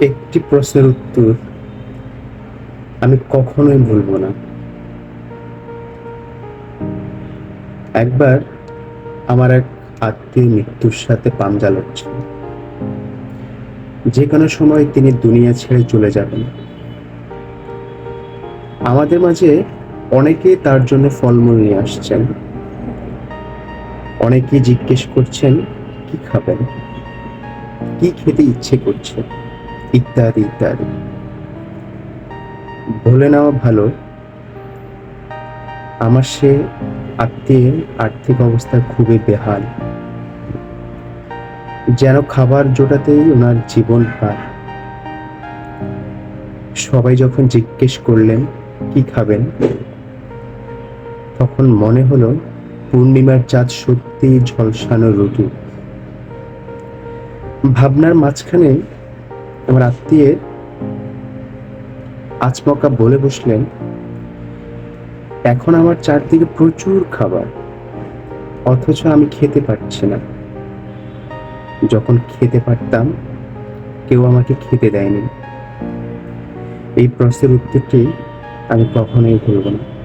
একটি প্রশ্নের উত্তর আমি কখনোই ভুলব না। একবার আমার এক আত্মীয় মৃত্যুর সাথে পাঞ্জা লড়ছিল। যে কোনো সময় তিনি দুনিয়া ছেড়ে চলে যাবেন। আমাদের মাঝে অনেকেই তার জন্য ফলমূল নিয়ে আসছেন। অনেকেই জিজ্ঞেস করছেন, কি খাবেন? কি খেতে ইচ্ছে করছে? ইত্যাদি ইত্যাদি। বলে নেওয়া ভালো। আমার সে আত্মীয়ের আর্থিক অবস্থা খুবই বেহাল। যেন খাবার জোটাতেই ওনার জীবন পার সবাই যখন জিজ্ঞেস করলেন, কি খাবেন? তখন মনে হলো, পূর্ণিমার চাঁদ সত্যি ঝলসানো রুটু ভাবনার মাঝখানে আমার আত্মীয়ের আচমকা বলে বসলেন, এখন আমার চারদিকে প্রচুর খাবার, অথচ আমি খেতে পারছি না। যখন খেতে পারতাম, কেউ আমাকে খেতে দেয়নি। এই প্রশ্নের উত্তরটি আমি কখনোই ভুলব না।